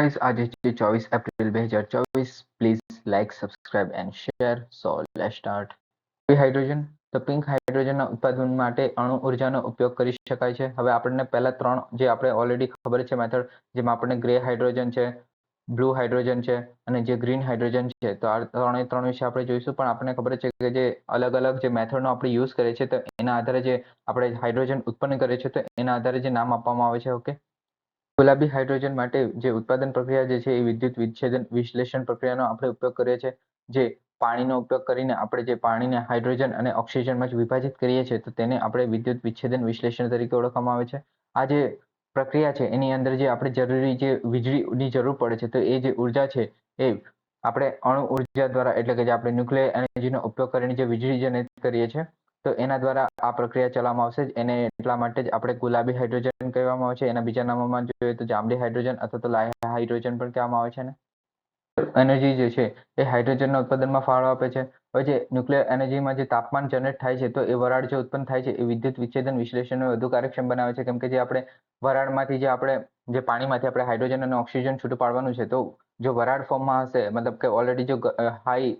Guys આજે છે ચોવીસ એપ્રિલ બે હજાર ચોવીસ please like subscribe and share so let start hydrogen તો પિંક હાઇડ્રોજનના ઉત્પાદન માટે અણુ ઉર્જાનો ઉપયોગ કરી શકાય છે. હવે આપણને પહેલા ત્રણ જે આપણે ઓલરેડી ખબર છે મેથડ જેમાં આપણને ગ્રે હાઇડ્રોજન છે બ્લુ હાઇડ્રોજન છે અને જે ગ્રીન હાઇડ્રોજન છે, તો આ ત્રણે ત્રણ વિશે આપણે જોઈશું. પણ આપણને ખબર છે કે જે અલગ અલગ જે મેથડનો આપણે યુઝ કરીએ છીએ, તો એના આધારે જે આપણે હાઇડ્રોજન ઉત્પન્ન કરીએ છીએ, તો એના આધારે જે નામ આપવામાં આવે છે ઓકે ગુલાબી હાઇડ્રોજન માટે જે ઉત્પાદન પ્રક્રિયા જે છે એ વિદ્યુત વિચ્છેદન વિશ્લેષણ પ્રક્રિયાનો આપણે ઉપયોગ કરીએ છીએ. જે પાણીનો ઉપયોગ કરીને આપણે જે પાણીને હાઇડ્રોજન અને ઓક્સિજનમાં જ વિભાજિત કરીએ છીએ, તો તેને આપણે વિદ્યુત વિચ્છેદન વિશ્લેષણ તરીકે ઓળખવામાં આવે છે. આ જે પ્રક્રિયા છે, એની અંદર જે આપણે જરૂરી જે વીજળીની જરૂર પડે છે, તો એ જે ઊર્જા છે, એ આપણે અણુ ઊર્જા દ્વારા, એટલે કે જે આપણે ન્યુક્લિયર એનર્જીનો ઉપયોગ કરીને જે વીજળી જનરેટ કરીએ છીએ તો એના દ્વારા આ પ્રક્રિયા ચલાવવામાં આવશે એને એટલા માટે જ આપણે ગુલાબી હાઇડ્રોજન કહેવામાં આવે છે. એના બીજા નામોમાં જોઈએ તો જાંબલી હાઇડ્રોજન અથવા તો લાય હાઇડ્રોજન પણ કહેવામાં આવે છે ને. એનર્જી જે છે એ હાઇડ્રોજનના ઉત્પાદનમાં ફાળો આપે છે. હવે જે ન્યુક્લિયર એનર્જીમાં જે તાપમાન જનરેટ થાય છે તો એ વરાળ જે ઉત્પન્ન થાય છે એ વિદ્યુત વિચ્છેદન વિશ્લેષણને વધુ કાર્યક્ષમ બનાવે છે. કેમ કે જે આપણે વરાળમાંથી જે આપણે જે પાણીમાંથી આપણે હાઇડ્રોજન અને ઓક્સિજન છૂટું પાડવાનું છે તો જો વરાળ ફોર્મમાં હશે, મતલબ કે ઓલરેડી જો હાઈ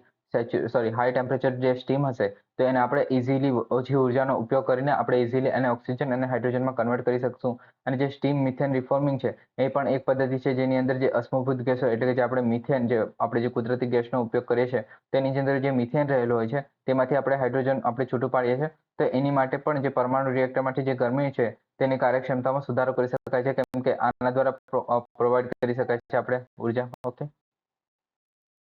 સોરી હાઈ ટેમ્પરેચર જે સ્ટીમ હશે તો એને આપણે ઇઝીલી ઓછી ઉર્જાનો ઉપયોગ કરીને આપણે ઇઝીલી એને ઓક્સિજન અને હાઇડ્રોજનમાં કન્વર્ટ કરી શકશું. અને જે સ્ટીમ મિથેન રિફોર્મિંગ છે, એ પણ એક પદ્ધતિ છે જેની અંદર જે અશ્મભૂત ગેસો એટલે કે જે આપણે મિથેન જે, આપણે જે કુદરતી ગેસનો ઉપયોગ કરીએ છીએ, તેની અંદર જે મિથેન રહેલો હોય છે, તેમાંથી આપણે હાઇડ્રોજન આપણે છૂટું પાડીએ છીએ. તો એની માટે પણ જે પરમાણુ રિએક્ટરમાંથી જે ગરમી છે, તેની કાર્યક્ષમતામાં સુધારો કરી શકાય છે. કેમ કે આના દ્વારા પ્રોવાઈડ કરી શકાય છે આપણે ઊર્જા. ઓકે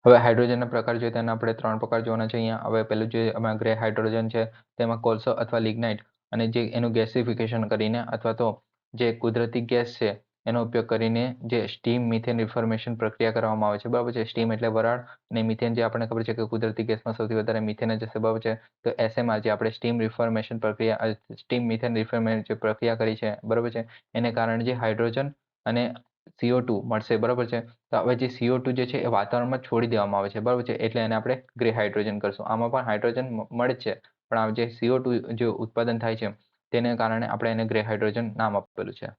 હવે હાઇડ્રોજનના પ્રકાર જોઈએ તેના આપણે ત્રણ પ્રકાર જોવાના છે. અહીંયા હવે પહેલું જે અમે ગ્રે હાઇડ્રોજન છે, તેમાં કોલસો અથવા લિગ્નાઇટ અને જે એનું ગેસિફિકેશન કરીને અથવા તો જે કુદરતી ગેસ છે, એનો ઉપયોગ કરીને જે સ્ટીમ મિથેન રિફોર્મેશન પ્રક્રિયા કરવામાં આવે છે. બરાબર છે? સ્ટીમ એટલે વરાળ અને મિથેન જે આપણને ખબર છે કે કુદરતી ગેસમાં સૌથી વધારે મિથેન જ હશે. બરાબર છે? તો એસએમઆર જે આપણે સ્ટીમ રિફોર્મેશન પ્રક્રિયા સ્ટીમ મિથેન રિફોર્મેશન જે પ્રક્રિયા કરી છે, બરાબર છે? એને કારણે જે હાઇડ્રોજન અને સીઓ ટુ મળશે, બરાબર છે? તો હવે જે સીઓ ટુ જે છે એ વાતાવરણમાં છોડી દેવામાં આવે છે, બરાબર છે? એટલે એને આપણે ગ્રે હાઇડ્રોજન કરશું. આમાં પણ હાઇડ્રોજન મળે છે, પણ આ જે સીઓ ટુ જે ઉત્પાદન થાય છે, તેને કારણે આપણે એને ગ્રે હાઇડ્રોજન નામ આપેલું છે.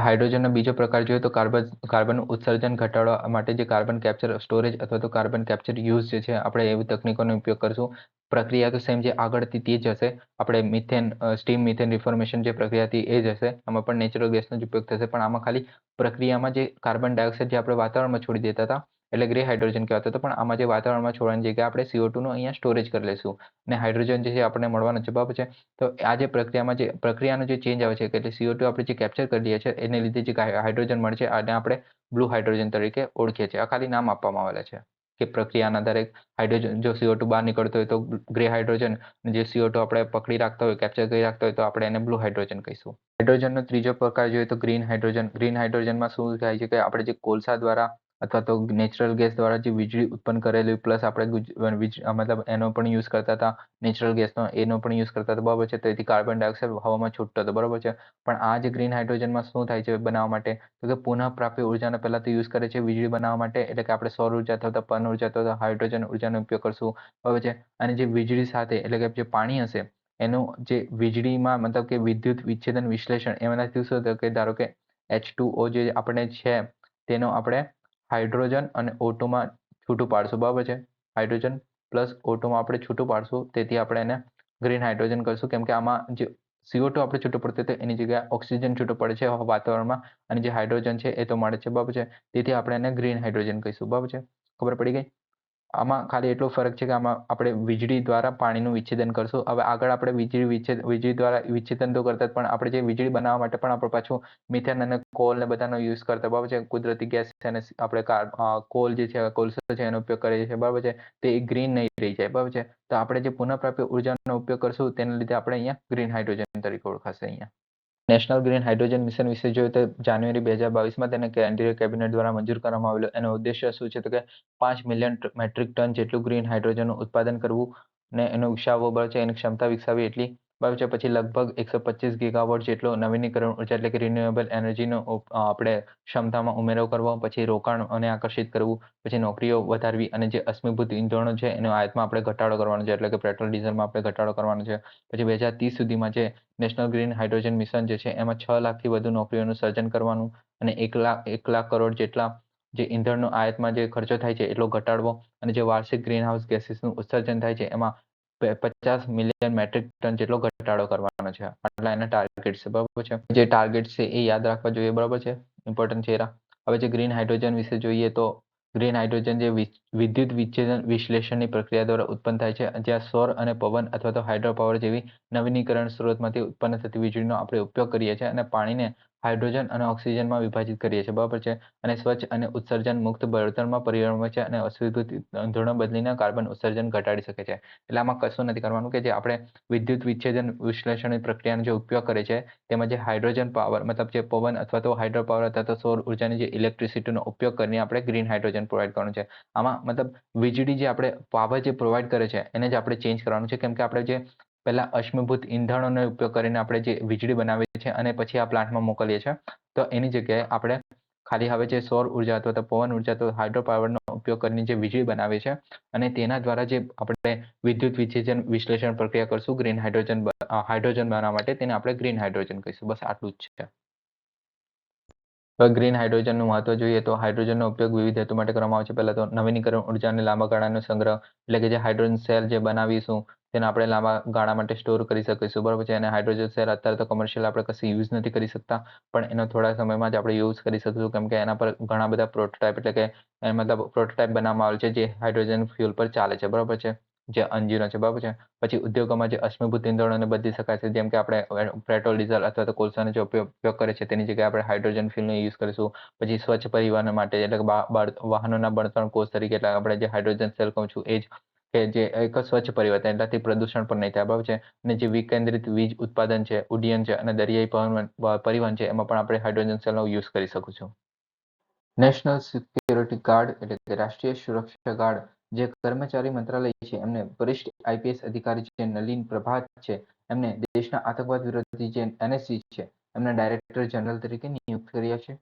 હાઇડ્રોજનનો બીજો પ્રકાર જોઈએ તો કાર્બન, કાર્બનનું ઉત્સર્જન ઘટાડવા માટે જે કાર્બન કેપ્ચર, સ્ટોરેજ અથવા તો કાર્બન કેપ્ચર યુઝ જે છે, આપણે એવી તકનીકોનો ઉપયોગ કરશું. પ્રક્રિયા તો સેમ જે આગળથી તે જ હશે. આપણે મિથેન સ્ટીમ મિથેન રિફોર્મેશન જે પ્રક્રિયા હતી એ જ હશે. આમાં પણ નેચરલ ગેસનો જ ઉપયોગ થશે. પણ આમાં ખાલી પ્રક્રિયામાં જે કાર્બન ડાયોક્સાઇડ જે આપણે વાતાવરણમાં છોડી દેતા હતા એટલે ગ્રે હાઇડ્રોજન કહેવાતો હતો. પણ આમાં જે વાતાવરણમાં છોડવાની જગ્યાએ આપણે સીઓ ટુનું અહીંયા સ્ટોરેજ કરી લઈશું. અને હાઇડ્રોજન જે છે આપણને મળવાનો જવાબ છે. તો આ જે પ્રક્રિયામાં જે, પ્રક્રિયાનો જે ચેન્જ આવે છે એટલે સીઓ ટુ આપણે જે કેપ્ચર કરી લઈએ છીએ, એને લીધે જે હાઇડ્રોજન મળે છે, આને આપણે બ્લુ હાઇડ્રોજન તરીકે ઓળખીએ છીએ. આ ખાલી નામ આપવામાં આવેલા છે કે પ્રક્રિયાના આધારે હાઇડ્રોજન, જો સીઓ ટુ બહાર નીકળતો હોય તો ગ્રે હાઇડ્રોજન જે સીઓ ટુ આપણે પકડી રાખતા હોય કેપ્ચર કરી રાખતા હોય તો આપણે એને બ્લુ હાઇડ્રોજન કહીશું. હાઇડ્રોજનનો ત્રીજો પ્રકાર જોઈએ તો ગ્રીન હાઇડ્રોજન ગ્રીન હાઇડ્રોજનમાં શું થાય છે કે આપણે જે કોલસા દ્વારા અથવા તો નેચરલ ગેસ દ્વારા જે વીજળી ઉત્પન્ન કરેલી પ્લસ આપણે મતલબ એનો પણ યુઝ કરતા હતા નેચરલ ગેસનો એનો પણ યુઝ કરતા હતા, બરાબર છે? તેથી કાર્બન ડાયોક્સાઇડ હવામાં છૂટતો હતો, બરાબર છે? પણ આ જે ગ્રીન હાઇડ્રોજનમાં શું થાય છે બનાવવા માટે? તો કે પુનઃપ્રાપ્ય ઉર્જાને પહેલા તો યુઝ કરે છે વીજળી બનાવવા માટે, એટલે કે આપણે સૌર ઊર્જા અથવા તો પન ઊર્જા થતા હાઇડ્રોજન ઉર્જાનો ઉપયોગ કરશું, બરાબર છે? અને જે વીજળી સાથે, એટલે કે જે પાણી હશે, એનું જે વીજળીમાં મતલબ કે વિદ્યુત વિચ્છેદન વિશ્લેષણ એમાંથી શું થયું કે ધારો કે એચ ટુ ઓ જે આપણે છે, તેનો આપણે હાઇડ્રોજન અને ઓટોમાં છૂટું પાડશું, બરાબર છે? હાઇડ્રોજન પ્લસ ઓટોમાં આપણે છૂટું પાડશું, તેથી આપણે એને ગ્રીન હાઇડ્રોજન કરશું. કેમ કે આમાં જે સીઓ ટુ આપણે છૂટું પડતું તો એની જગ્યાએ ઓક્સિજન છૂટું પડે છે વાતાવરણમાં, અને જે હાઇડ્રોજન છે એ તો મળે છે, બરાબર છે? તેથી આપણે એને ગ્રીન હાઇડ્રોજન કહીશું, બરાબર છે? ખબર પડી ગઈ? આમાં ખાલી એટલો ફરક છે કે આમાં આપણે વીજળી દ્વારા પાણીનું વિચ્છેદન કરશું. હવે આગળ આપણે વીજળી વિચ્છેદ, વીજળી દ્વારા વિચ્છેદન તો કરતા પણ આપણે જે વીજળી બનાવવા માટે પણ આપણે પાછું મિથેન અને કોલ ને બધાનો યુઝ કરતા, બરાબર છે? કુદરતી ગેસ છે અને આપણે કોલ જે છે, કોલસો છે એનો ઉપયોગ કરીએ છીએ, બરાબર છે? તે ગ્રીન નહીં રહી જાય, બરાબર છે? તો આપણે જે પુનઃપ્રાપ્ય ઉર્જાનો ઉપયોગ કરશું, તેના લીધે આપણે અહીંયા ગ્રીન હાઇડ્રોજન તરીકે ઓળખાશે અહીંયા. નેશનલ ગ્રીન હાઇડ્રોજન મિશન વિશે જોઈએ તો જાન્યુઆરી બે હજાર બાવીસમાં તેને કેન્દ્રીય કેબિનેટ દ્વારા મંજૂર કરવામાં આવેલો. એનો ઉદ્દેશ્ય શું છે તો કે પાંચ મિલિયન મેટ્રિક ટન જેટલું ગ્રીન હાઇડ્રોજનનું ઉત્પાદન કરવું અને એનો વિકસાવવો બળ છે, એની ક્ષમતા વિકસાવી એટલી બરાબર છે. પછી લગભગ એકસો પચીસ ગીગાવોટ જેટલો નવીનીકરણ ઊર્જા એટલે કે રિન્યુએબલ એનર્જીનો આપણે ક્ષમતામાં ઉમેરો કરવો, પછી રોકાણ અને આકર્ષિત કરવું, પછી નોકરીઓ વધારવી અને જે અશ્મિભૂત ઇંધણો છે એનો આયાતમાં આપણે ઘટાડો કરવાનો છે. એટલે કે પેટ્રોલ, ડીઝલમાં આપણે ઘટાડો કરવાનો છે. પછી બે હજાર ત્રીસ સુધીમાં જે નેશનલ ગ્રીન હાઇડ્રોજન મિશન જે છે એમાં છ લાખથી વધુ નોકરીઓનું સર્જન કરવાનું અને એક લાખ એક લાખ કરોડ જેટલા જે ઇંધણનો આયાતમાં જે ખર્ચો થાય છે એટલો ઘટાડવો અને જે વાર્ષિક ગ્રીનહાઉસ ગેસીસનું ઉત્સર્જન થાય છે એમાં પચાસ મિલિયન મેટ્રિક ટન જેટલો ઘટાડો કરવાનો છે. આટલા એના ટાર્ગેટ છે, બરાબર છે? જે ટાર્ગેટ છે એ યાદ રાખવા જોઈએ, બરાબર છે? ઇમ્પોર્ટન્ટ છે હવે જે ગ્રીન હાઇડ્રોજન વિશે જોઈએ તો ગ્રીન હાઇડ્રોજન જે વિદ્યુત વિચ્છેદન વિશ્લેષણની પ્રક્રિયા દ્વારા ઉત્પન્ન થાય છે, જ્યાં સૌર અને પવન અથવા તો હાઇડ્રો પાવર જેવી નવીનીકરણ સ્ત્રોતમાંથી ઉત્પન્ન થતી વીજળીનો આપણે ઉપયોગ કરીએ છીએ અને પાણીને હાઇડ્રોજન અને ઓક્સિજનમાં વિભાજિત કરીએ છીએ, બરાબર છે? અને સ્વચ્છ અને ઉત્સર્જન મુક્ત બળતણમાં પરિણમે છે અને અસ્વીકૃત ધોરણો બદલીને કાર્બન ઉત્સર્જન ઘટાડી શકે છે. એટલે આમાં કશું નથી કરવાનું કે જે આપણે વિદ્યુત વિચ્છેદન વિશ્લેષણની પ્રક્રિયાનો જે ઉપયોગ કરે છે, તેમાં જે હાઇડ્રોજન પાવર મતલબ જે પવન અથવા તો હાઇડ્રો પાવર અથવા તો સૌર ઉર્જાની જે ઇલેક્ટ્રિસિટીનો ઉપયોગ કરીને આપણે ગ્રીન હાઇડ્રોજન પ્રોવાઈડ કરવાનું છે. આમાં મતલબ વીજળી જે આપણે પાવર જે પ્રોવાઈડ કરે છે, એને જ આપણે ચેન્જ કરવાનું છે. કેમ કે આપણે જે પહેલા અશ્મિભૂત ઇંધણોનો ઉપયોગ કરીને આપણે જે વીજળી બનાવીએ છીએ અને પછી આ પ્લાન્ટમાં મોકલીએ છીએ. તો એની જગ્યાએ આપણે ખાલી હવે જે સૌર ઊર્જા અથવા તો પવન ઊર્જા તો હાઇડ્રો પાવરનો ઉપયોગ કરીને જે વીજળી બનાવીએ છીએ અને તેના દ્વારા જે આપણે વિદ્યુત વિચ્છેદન વિશ્લેષણ પ્રક્રિયા કરશું, ગ્રીન હાઇડ્રોજન હાઇડ્રોજન બનાવવા માટે તેને આપણે ગ્રીન હાઇડ્રોજન કહીશું. બસ આટલું જ છે. ગ્રીન હાઇડ્રોજનનું મહત્વ જોઈએ તો હાઇડ્રોજનનો ઉપયોગ વિવિધ હેતુ માટે કરવામાં આવે છે. પહેલાં તો નવીનીકરણ ઉર્જાને લાંબા ગાળાનો સંગ્રહ, એટલે કે જે હાઇડ્રોજન સેલ જે બનાવીશું, તેને આપણે લાંબા ગાળા માટે સ્ટોર કરી શકીશું. બરાબર છે? અને હાઇડ્રોજન સેલ અત્યારે તો કમર્શિયલ આપણે કશું યુઝ નથી કરી શકતા, પણ એનો થોડા સમયમાં જ આપણે યુઝ કરી શકીશું. કેમ કે એના પર ઘણા બધા પ્રોટોટાઇપ એટલે કે મતલબ પ્રોટોટાઇપ બનાવવામાં આવેલ છે જે હાઇડ્રોજન ફ્યુલ પર ચાલે છે. બરાબર છે? જે અંજીનો છે, બરાબર છે? પછી ઉદ્યોગોમાં જે અશ્મિભૂત ઇંધણોને બદલી શકાય છે, જેમ કે આપણે પેટ્રોલ, ડીઝલ અથવા તો કોલસાનો જે ઉપયોગ કરે છે તેની જગ્યાએ આપણે હાઇડ્રોજન ફ્યુલનો યુઝ કરીશું. પછી સ્વચ્છ પરિવહન માટે, એટલે કે વાહનોના બળતણ કોષ તરીકે, એટલે આપણે જે હાઇડ્રોજન સેલ કહું છું, એ જ કે જે એક સ્વચ્છ પરિવર્તન એટલાથી પ્રદૂષણ પણ નહીં થાય, બરાબર છે? અને જે વિકેન્દ્રિત વીજ ઉત્પાદન છે, ઉડ્ડયન છે અને દરિયાઈ પરિવહન છે, એમાં પણ આપણે હાઇડ્રોજન સેલનો યુઝ કરી શકું છું. નેશનલ સિક્યોરિટી ગાર્ડ, એટલે કે રાષ્ટ્રીય સુરક્ષા ગાર્ડ જે કર્મચારી મંત્રાલય છે, એમને વરિષ્ઠ આઈપીએસ અધિકારી છે, નલિન પ્રભાત છે, એમને દેશના આતંકવાદ વિરોધી જે એનએસસી છે, એમના ડાયરેક્ટર જનરલ તરીકે નિયુક્ત કર્યા છે.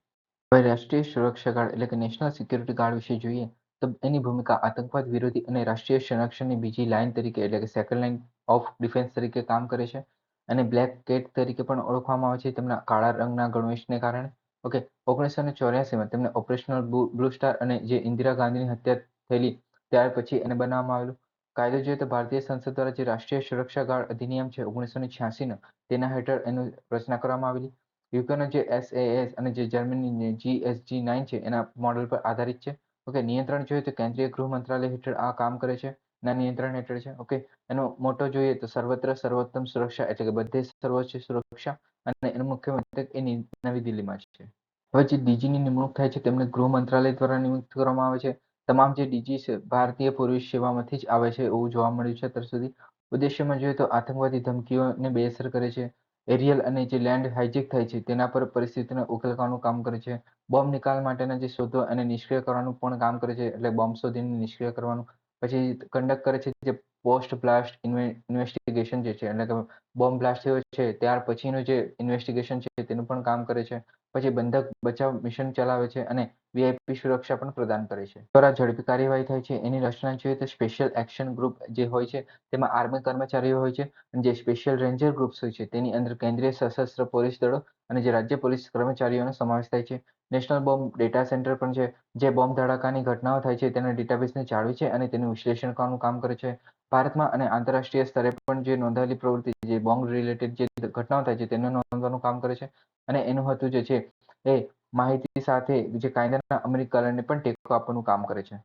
હવે રાષ્ટ્રીય સુરક્ષા ગાર્ડ એટલે કે નેશનલ સિક્યુરિટી ગાર્ડ વિશે જોઈએ, તો એની ભૂમિકા આતંકવાદ વિરોધી અને રાષ્ટ્રીય સંરક્ષણની બીજી લાઇન તરીકે એટલે કે સેકન્ડ લાઇન ઓફ ડિફેન્સ તરીકે કામ કરે છે. અને બ્લેક કેટ તરીકે પણ ઓળખવામાં આવે છે, તેમના કાળા રંગના ગણવેશને કારણે. ઓકે ઓગણીસો ને ચોર્યાસીમાં તેમને ઓપરેશનલ બ્લુ સ્ટાર અને જે ઇન્દિરા ગાંધીની હત્યા થયેલી ત્યાર પછી એને બનાવવામાં આવેલું. કાયદો જોઈએ તો ભારતીય સંસદ દ્વારા જે રાષ્ટ્રીય સુરક્ષા ગાર્ડ અધિનિયમ છે ઓગણીસો ને છ્યાસીનો, તેના હેઠળ એનું રચના કરવામાં આવેલી. યુકેનો જે એસએએસ અને જે જર્મની જીએસજી નાઇન છે, એના મોડલ પર આધારિત છે. ઓકે, નિયંત્રણ જોઈએ તો કેન્દ્રીય ગૃહ મંત્રાલય હેઠળ આ કામ કરે છે ના નિયંત્રણ હેઠળ છે. ઓકે, એનો મોટો જોઈએ તો સર્વત્ર સર્વોત્તમ સુરક્ષા એટલે કે બધે સર્વોચ્ચ સુરક્ષા અને એનું મુખ્ય મથક એ નવી દિલ્હીમાં છે. હવે જે ડીજીની નિમણૂક થાય છે, તેમને ગૃહ મંત્રાલય દ્વારા નિયુક્ત કરવામાં આવે છે. તમામ જે ડીજી છે, ભારતીય પોલીસ સેવામાંથી જ આવે છે એવું જોવા મળ્યું છે. અત્યાર સુધી ઉદ્દેશ્યમાં જોઈએ તો આતંકવાદી ધમકીઓને બેઅસર કરે છે. એરિયલ અને જે લેન્ડ હાઇજેક થાય છે, તેના પર પરિસ્થિતિને ઉકેલવાનું કામ કરે છે. બોમ્બ નિકાલ માટેના જે શોધો અને નિષ્ક્રિય કરવાનું પણ કામ કરે છે, એટલે બોમ્બ શોધીને નિષ્ક્રિય કરવાનું. પછી કન્ડક્ટ કરે છે જે પોસ્ટ બ્લાસ્ટ ઇન્વેસ્ટિગેશન જે છે, એટલે કે બોમ્બ બ્લાસ્ટ થયો છે, ત્યાર પછીનું જે ઇન્વેસ્ટિગેશન છે, તેનું પણ કામ કરે છે. પછી બંધક બચાવ મિશન ચલાવે છે અને વીઆઈપી સુરક્ષા પણ પ્રદાન કરે છે. દ્વારા ઝડપી કાર્યવાહી થાય છે. એની રચના જોઈએ તો સ્પેશિયલ એક્શન ગ્રુપ જે હોય છે તેમાં આર્મી કર્મચારીઓ હોય છે અને જે સ્પેશિયલ રેન્જર ગ્રુપ્સ હોય છે તેની અંદર કેન્દ્રીય સશસ્ત્ર પોલીસ દળો અને જે રાજ્ય પોલીસ કર્મચારીઓનો સમાવેશ થાય છે. નેશનલ બોમ્બ ડેટા સેન્ટર પણ છે જે બોમ્બ ધડાકાની ઘટનાઓ થાય છે તેના ડેટાબેઝને જાળવે છે અને તેનું વિશ્લેષણ કરવાનું કામ કરે છે. ભારતમાં અને આંતરરાષ્ટ્રીય સ્તરે પણ જે નોંધાયેલી પ્રવૃત્તિ જે બોમ્બ રિલેટેડ જે ઘટનાઓ થાય છે તેને નોંધવાનું કામ કરે છે. અને એનું હતું જે છે, એ માહિતી સાથે જે કાયદાના અમલીકરણને પણ ટેકો આપવાનું કામ કરે છે.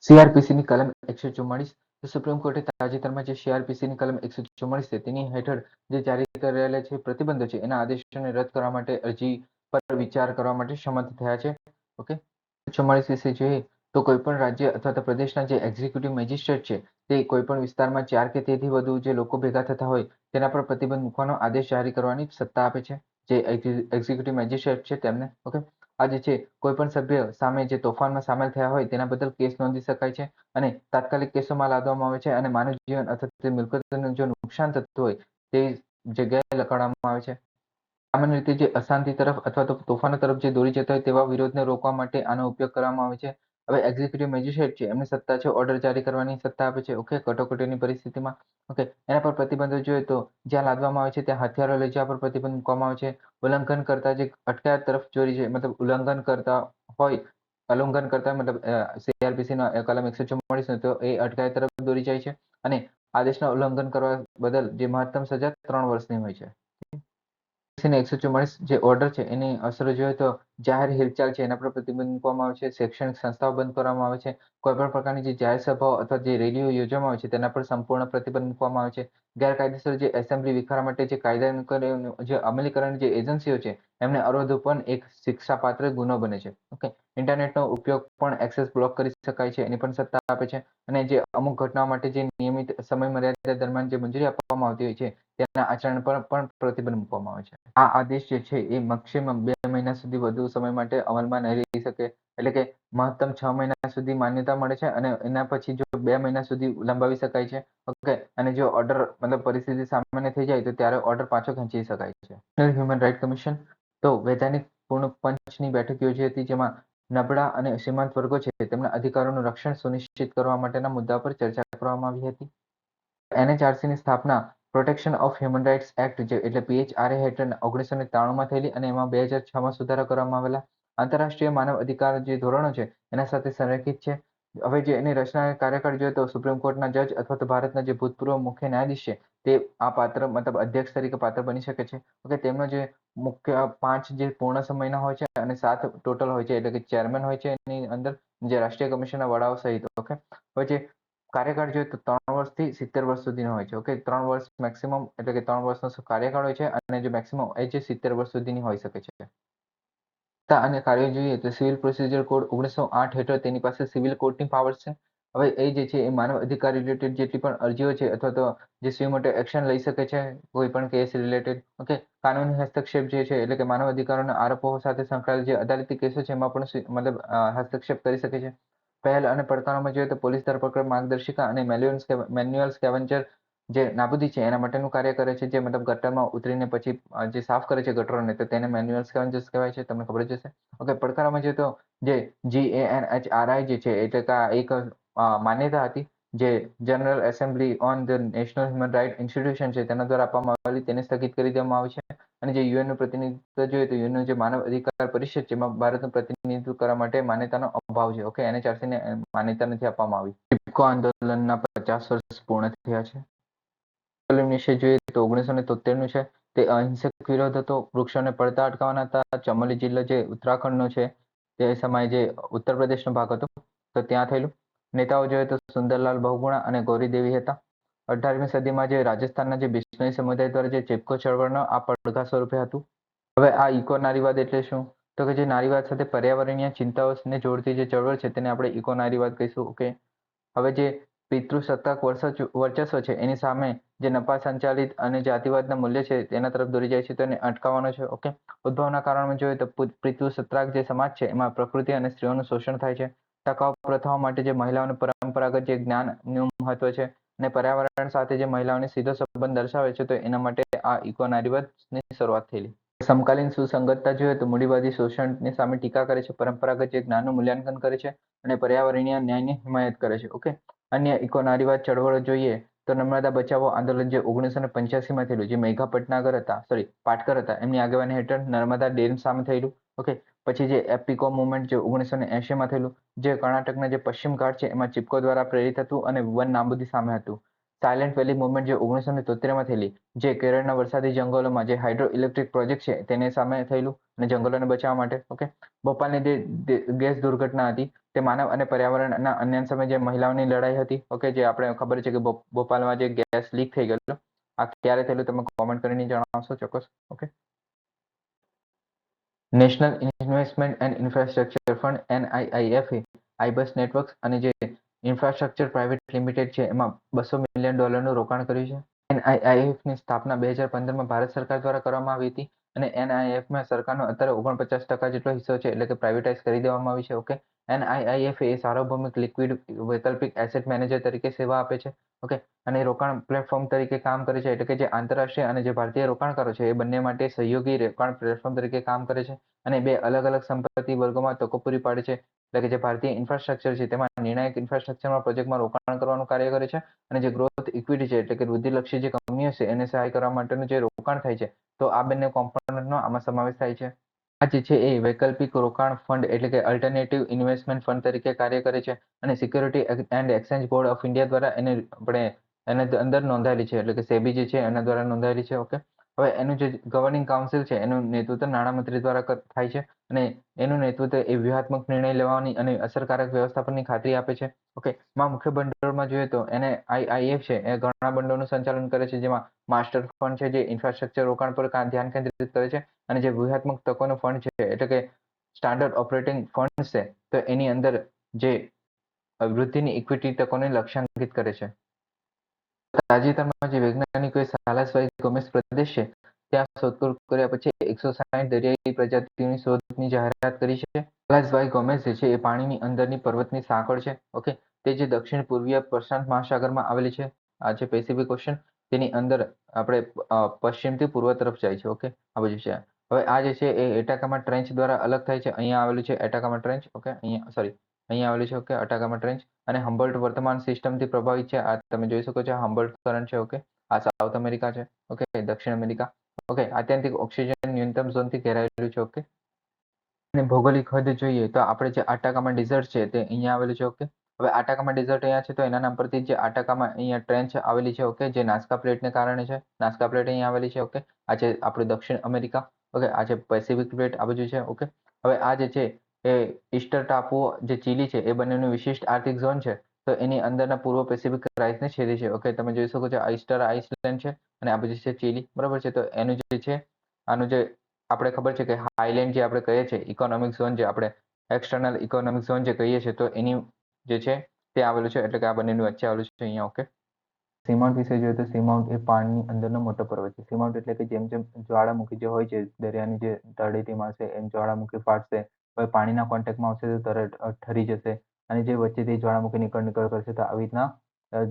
સીઆરપીસીની કલમ એકસો ચુમ્માળીસ સુપ્રીમ કોર્ટે તાજેતરમાં જે સીઆરપીસી ની કલમ એકસો ચુમ્માળીસ છે, તેની હેઠળ જે જારી કરેલા છે પ્રતિબંધો છે, એના આદેશોને રદ કરવા માટે અરજી પર વિચાર કરવા માટે સંમત થયા છે. ઓકે? ચુમ્માળીસ વિશે જોઈએ તો કોઈ પણ રાજ્ય અથવા તો પ્રદેશના જે એક્ઝિક્યુટિવ મેજિસ્ટ્રેટ છે, તે કોઈ પણ વિસ્તારમાં ચાર કે તેથી વધુ જે લોકો ભેગા થતા હોય, તેના પર પ્રતિબંધ મૂકવાનો આદેશ જારી કરવાની સત્તા આપે છે, જે એક્ઝિક્યુટિવ મેજિસ્ટ્રેટ છે તેમને ઓકે આ જે છે, કોઈ પણ સભ્ય સામે જે તોફાનમાં સામેલ થયા હોય, તેના બદલ કેસ નોંધી શકાય છે અને તાત્કાલિક કેસોમાં લાદવામાં આવે છે અને માનવ જીવન અથવા મિલકતનું જો નુકસાન થતું હોય, તે જગ્યાએ લખાડવામાં આવે છે. સામાન્ય રીતે જે અશાંતિ તરફ અથવા તો તોફાનો તરફ જે દોરી જતા હોય તેવા વિરોધને રોકવા માટે આનો ઉપયોગ કરવામાં આવે છે. હવે એક્ઝિક્યુટિવ મેજિસ્ટ્રેટ છે, એમની સત્તા છે ઓર્ડર જારી કરવાની સત્તા આપે છે ઓકે કટોકટીની પરિસ્થિતિમાં ઓકે એના પર પ્રતિબંધો જોઈએ તો જ્યાં લાદવામાં આવે છે, ત્યાં હથિયારો લઈ જવા પર પ્રતિબંધ મૂકવામાં આવે છે, ઉલ્લંઘન કરતા જે અટકાયત તરફ ચોરી છે, મતલબ ઉલ્લંઘન કરતા હોય, ઉલ્લંઘન કરતા મતલબ સીઆરપીસી નો કલમ એકસો ચુમ્માળીસ તો એ અટકાયત તરફ દોરી જાય છે અને આદેશના ઉલ્લંઘન કરવા બદલ જે મહત્તમ સજા ત્રણ વર્ષની હોય છે. એકસો ચુમ્માળીસ જે ઓર્ડર છે, એની અસરો જોઈએ તો જાહેર હિલચાલ છે, એના પર પ્રતિબંધ મૂકવામાં આવે છે, શૈક્ષણિક સંસ્થાઓ બંધ કરવામાં આવે છે કોઈ પણ પ્રકારની જે જાહેર સભાઓ અથવા જે રેલીઓ યોજવામાં આવે છે, તેના પર સંપૂર્ણ પ્રતિબંધ મૂકવામાં આવે છે. ગેરકાયદેસર જે એસેમ્બલી વિખારા માટે જે કાયદા જે અમલીકરણ જે એજન્સીઓ છે, એમને અવરોધો પણ એક શિક્ષાપાત્ર ગુનો બને છે. ઓકે? ઇન્ટરનેટનો ઉપયોગ પણ એક્સેસ બ્લોક કરી શકાય છે, એની પણ સત્તા આપે છે અને જે અમુક ઘટનાઓ માટે જે નિયમિત સમય મર્યાદા દરમિયાન જે મંજૂરી આપવામાં આવતી હોય છે તેના આચરણ પર પણ પ્રતિબંધ મૂકવામાં આવે છે. આ આદેશ જે છે એ મેક્સિમમ બે મહિના સુધી વધુ સમય માટે અમલમાં નહીં રહી શકે, એટલે કે મહત્તમ છ મહિના સુધી માન્યતા મળે છે અને એના પછી જો બે મહિના સુધી લંબાવી શકાય છે, ઓકે, અને જો ઓર્ડર મતલબ પરિસ્થિતિ સામાન્ય થઈ જાય તો ત્યારે ઓર્ડર પાછો ખેંચી શકાય છે. હ્યુમન રાઇટ કમિશન, તો વૈધાનિક પૂર્ણ પંચની બેઠક યોજી હતી જેમાં નબળા અને સીમાંત વર્ગો છે, તેમના અધિકારોનું રક્ષણ સુનિશ્ચિત કરવા માટેના મુદ્દા પર ચર્ચા કરવામાં આવી હતી. એનએચઆરસીની સ્થાપના protection of human rights act જે એટલે પીએચઆરએ હેઠળ ઓગણીસો ને ત્રાણુંમાં થયેલી અને એમાં બે હજાર છમાં સુધારા કરવામાં આવેલા. આંતરરાષ્ટ્રીય માનવ અધિકાર જે ધોરણો છે, એના સાથે સંરેખિત છે. હવે જે એની રચના કાર્યકાળ જોઈએ તો સુપ્રીમ કોર્ટના જજ અથવા તો ભારતના જે ભૂતપૂર્વ મુખ્ય ન્યાયાધીશ છે, તે આ પાત્ર મતલબ અધ્યક્ષ તરીકે પાત્ર બની શકે છે. ઓકે, તેમનો જે મુખ્ય પાંચ જે પૂર્ણ સમયના હોય છે અને સાત ટોટલ હોય છે, એટલે કે ચેરમેન હોય છે એની અંદર જે રાષ્ટ્રીય કમિશનના વડાઓ સહિત, ઓકે. જે કાર્યકાળ જોઈએ તો ત્રણ વર્ષથી સિત્તેર વર્ષ સુધીનો હોય છે. ઓકે ત્રણ વર્ષ મેક્સિમમ એટલે કે ત્રણ વર્ષનો કાર્યકાળ હોય છે અને જે મેક્સિમમ એ છે સિત્તેર વર્ષ સુધીની હોઈ શકે છે. અને કાર્ય જોઈએ તો સિવિલ પ્રોસિજર કોડ ઓગણીસો આઠ હેઠળ તેની પાસે સિવિલ કોર્ટની પાવર છે. હવે એ જે છે એ માનવ અધિકાર રિલેટેડ જેટલી પણ અરજીઓ છે અથવા તો જે સ્વી માટે એક્શન લઈ શકે છે, કોઈ પણ કેસ રિલેટેડ ઓકે કાનૂની હસ્તક્ષેપ જે છે એટલે કે માનવ અધિકારોના આરોપો સાથે સંકળાયેલ જે અદાલતી કેસો છે એમાં પણ મતલબ હસ્તક્ષેપ કરી શકે છે. પહેલ અને પડકારોમાં જોઈએ તો પોલીસ ધરપકડ, માર્ગદર્શિકા અને મેન્યુઅલ સ્કેવન્ચર જે નાબૂદી છે, એના માટેનું કાર્ય કરે છે, જે મતલબ ગટરમાં ઉતરીને પછી જે સાફ કરે છે ગટરોને, તો તેને મેન્યુઅલ સ્કેવન્ચર્સ કહેવાય છે. તમને ખબર જ હશે? ઓકે, પડકારોમાં જોઈએ તો જે G A N H R I જે છે, એટલે કે એક માન્યતા હતી જે general assembly on the national human right institution છે, તેના દ્વારા આપવામાં આવેલી, તેને સ્થગિત કરી દેવામાં આવી છે. અને જે યુએનનું પ્રતિનિધિત્વ જોઈએ તો યુએનનું જે માનવ અધિકાર પરિષદ એમાં ભારતનું પ્રતિનિધિત્વ કરવા માટે માન્યતાનો અભાવ છે. ઓકે એનએચઆરસી ને માન્યતા નથી આપવામાં આવી. ટીપકો આંદોલનના પચાસ વર્ષ પૂર્ણ થયા છે. વિશે જોઈએ તો ઓગણીસો ને તોતેરનું છે. તે અહિંસક વિરોધ હતો. વૃક્ષોને પડતા અટકાવવાના હતા. ચમોલી જિલ્લો જે ઉત્તરાખંડનો છે, તે સમયે જે ઉત્તર પ્રદેશનો ભાગ હતો, તો ત્યાં થયેલું. નેતાઓ જોઈએ તો સુંદરલાલ બહુગુણા અને ગૌરી દેવી હતા. અઢારમી સદીમાં જે રાજસ્થાનના જે બિશ્નોઈ સમુદાય દ્વારા જે ચેપકો ચળવળનો આ પડઘા સ્વરૂપે હતું. હવે આ ઇકો નારીવાદ એટલે શું? તો કે જે નારીવાદ સાથે પર્યાવરણીય ચિંતાઓને જોડતી જે ચળવળ છે તેને આપણે ઇકો નારીવાદ કહીશું ઓકે હવે જે પિતૃસત્તાક વર્ચસ્વ છે, એની સામે જે નપા સંચાલિત અને જાતિવાદના મૂલ્ય છે તેના તરફ દોરી જાય છે, તો એને અટકાવવાનો છે ઓકે ઉદ્ભવના કારણમાં જોઈએ તો પિતૃસત્તાક જે સમાજ છે એમાં પ્રકૃતિ અને સ્ત્રીઓનું શોષણ થાય છે. ટકાઉ પ્રથાઓ માટે જે મહિલાઓનું પરંપરાગત જે જ્ઞાનનું મહત્વ છે અને પર્યાવરણ સાથે જે મહિલાઓને સીધો સંબંધ દર્શાવે છે, તો એના માટે આ ઇકો નારીવાદની શરૂઆત થયેલી. સમકાલીન સુસંગતતા જોઈએ તો મૂડીવાદી શોષણની સામે ટીકા કરે છે, પરંપરાગત જે જ્ઞાનનું મૂલ્યાંકન કરે છે અને પર્યાવરણીય ન્યાયની હિમાયત કરે છે. ઓકે? અન્ય ઇકો નારીવાદ ચળવળો જોઈએ તો નર્મદા બચાવો આંદોલન જે ઓગણીસો ને પંચ્યાસીમાં થયેલું, જે મેઘા પટનાગર હતા સોરી પાટકર હતા, એમની આગેવાની હેઠળ નર્મદા ડેમ સામે થયેલું ઓકે પછી જે એપિકો મુવમેન્ટ જે ઓગણીસો ને એંશીમાં થયેલું, જે કર્ણાટકના જે પશ્ચિમ ઘાટ છે, એમાં ચિપકો દ્વારા પ્રેરિત હતું અને વન નાબૂદી સામે હતું. સાયલેન્ટ વેલી મુવમેન્ટ જે ઓગણીસો ને તોતેરમાં થયેલી, જે કેરળના વરસાદી જંગલોમાં જે હાઇડ્રો ઇલેક્ટ્રિક પ્રોજેક્ટ છે, તેને સામે થયેલું અને જંગલોને બચાવવા માટે ઓકે ભોપાલની જે ગેસ દુર્ઘટના હતી, તે માનવ અને પર્યાવરણના અન્ય સમયે જે મહિલાઓની લડાઈ હતી ઓકે જે આપણે ખબર છે કે ભોપાલમાં જે ગેસ લીક થઈ ગયેલો, આ ક્યારે થયેલું તમે કોમેન્ટ કરીને જણાવશો ચોક્કસ okay national investment and infrastructure fund NIIF iBus networks અને જે ઇન્ફ્રાસ્ટ્રક્ચર પ્રાઇવેટ લિમિટેડ છે, એમાં બસો મિલિયન ડોલરનું રોકાણ કર્યું છે. એનઆઈઆઈએફની સ્થાપના બે હજાર પંદરમાં ભારત સરકાર દ્વારા કરવામાં આવી હતી અને એનઆઈએફમાં સરકારનો અત્યારે ઓગણપચાસ ટકા જેટલો હિસ્સો છે એટલે કે પ્રાઇવેટાઇઝ કરી દેવામાં આવી છે ઓકે એનઆઈઆઈએફ એ સાર્વભૌમિક લિક્વિડ વૈકલ્પિક એસેટ મેનેજર તરીકે સેવા આપે છે ઓકે અને રોકાણ પ્લેટફોર્મ તરીકે કામ કરે છે, એટલે કે જે આંતરરાષ્ટ્રીય અને જે ભારતીય રોકાણકારો છે, એ બંને માટે સહયોગી રોકાણ પ્લેટફોર્મ તરીકે કામ કરે છે અને બે અલગ અલગ સંપત્તિ વર્ગોમાં તકો પૂરી પાડે છે એટલે કે જે ભારતીય ઇન્ફ્રાસ્ટ્રક્ચર છે, તેમાં નિર્ણાયક ઇન્ફ્રાસ્ટ્રક્ચરમાં પ્રોજેક્ટમાં રોકાણ કરવાનું કાર્ય કરે છે અને જે ગ્રોથ ઇક્વિટી છે, એટલે કે વૃદ્ધિલક્ષી જે કંપનીઓ છે, એને સહાય કરવા માટેનું જે રોકાણ થાય છે, તો આ બંને કોમ્પોનન્ટનો આમાં સમાવેશ થાય છે. આ જે છે એ વૈકલ્પિક રોકાણ ફંડ એટલે કે અલ્ટરનેટિવ ઇન્વેસ્ટમેન્ટ ફંડ તરીકે કાર્ય કરે છે અને security and exchange board of India દ્વારા એને આપણે એને અંદર નોંધાયેલી છે, એટલે કે સેબી જે છે એના દ્વારા નોંધાયેલી છે ઓકે હવે એનું જે ગવર્નિંગ કાઉન્સિલ છે, એનું નેતૃત્વ નાણામંત્રી દ્વારા થાય છે અને એનું નેતૃત્વ એ વ્યૂહાત્મક નિર્ણય લેવાની અને અસરકારક વ્યવસ્થાપનની ખાતરી આપે છે. ઓકે, માં મુખ્ય ભંડોળમાં જોઈએ તો એને આઈઆઈએફ છે, એ ઘણા ભંડોળનું સંચાલન કરે છે, જેમાં માસ્ટર ફંડ છે, જે ઇન્ફ્રાસ્ટ્રક્ચર રોકાણ પર ધ્યાન કેન્દ્રિત કરે છે અને જે વ્યૂહાત્મક તકોનો ફંડ છે, એટલે કે સ્ટાન્ડર્ડ ઓપરેટિંગ ફંડ છે, તો એની અંદર જે વૃદ્ધિની ઇક્વિટી તકોને લક્ષ્યાંકિત કરે છે. તાજેતરમાં જે વૈજ્ઞાનિકોએ સાલાસવાઈ ગોમેસ પ્રદેશ છે ત્યાં શોધખોળ કર્યા પછી એકસો સાઠ દરિયાઈ પ્રજાતિઓની શોધની જાહેરાત કરી છે. સાલાસવાઈ ગોમેસ જે છે એ પાણીની અંદરની પર્વતની સાંકળ છે. ઓકે? તે જે દક્ષિણ પૂર્વીય પ્રશાંત મહાસાગરમાં આવેલી છે. આ જે પેસિફિક ઓશન તેની અંદર આપણે પશ્ચિમથી પૂર્વ તરફ જાય છે. ઓકે? આ બધું છે. હવે આ જે છે એ એટાકામાં ટ્રેન્ચ દ્વારા અલગ થાય છે. અહીંયા આવેલું છે એટાકામાં ટ્રેન્ચ ઓકે? અહીંયા સોરી અહીંયા આવેલું છે. ઓકે? અટાકામાં ટ્રેન્ચ અને હમ્બલ્ટ વર્તમાન સિસ્ટમથી પ્રભાવિત છે. આ તમે જોઈ શકો છો હમ્બલ્ટ કરંટ છે ઓકે આ સાઉથ અમેરિકા છે ઓકે દક્ષિણ અમેરિકા ઓકે આત્યંતિક ઓક્સિજન ન્યૂનતમ ઝોનથી ઘેરાયેલું છે ઓકે અને ભૌગોલિક હદ જોઈએ તો આપણે જે આટાકામાં ડિઝર્ટ છે તે અહીંયા આવેલું છે ઓકે હવે આટાકામાં ડિઝર્ટ અહીંયા છે તો એના નામ પરથી જે આટાકામાં અહીંયા ટ્રેન્ચ આવેલી છે ઓકે જે નાસ્કા પ્લેટને કારણે છે. નાસ્કા પ્લેટ અહીંયા આવેલી છે ઓકે આ છે આપણું દક્ષિણ અમેરિકા ઓકે આ છે પેસિફિક પ્લેટ, આ બાજુ છે ઓકે હવે આ જે છે એ ઈસ્ટર ટાપુઓ જે ચીલી છે, એ બંનેનું વિશિષ્ટ આર્થિક ઝોન છે, તો એની અંદરના પૂર્વ પેસિફિક રાઇસને છેદે છે. ઓકે તમે જોઈ શકો છો ઈસ્ટર આઇસલેન્ડ છે અને આ બાજુ છે ચીલી. બરાબર છે? તો એનું જે છે, આનું જે આપણે ખબર છે કે હાઈલેન્ડ જે આપણે કહીએ છીએ ઇકોનોમિક ઝોન જે આપણે એક્સટર્નલ ઇકોનોમિક ઝોન જે કહીએ છીએ, તો એની જે છે, તે આવેલું છે, એટલે કે આ બંનેનું વચ્ચે આવેલું છે અહીંયા ઓકે સીમાઉન્ટ વિશે જોઈએ તો સીમાઉન્ટ એ પાણીની અંદરનો મોટો પર્વત છે. સીમાઉન્ટ એટલે કે જેમ જેમ જ્વાળામુખી જે હોય છે, દરિયાની જે તળેટીમાં છે, એમ જ્વાળામુખી ફાટશે. હવે પાણીના કોન્ટેક્ટમાં આવશે તો તરત ઠરી જશે. અને જે વચ્ચેથી જ્વાળામુખી નીકળ નીકળ કરશે તો આવી રીતના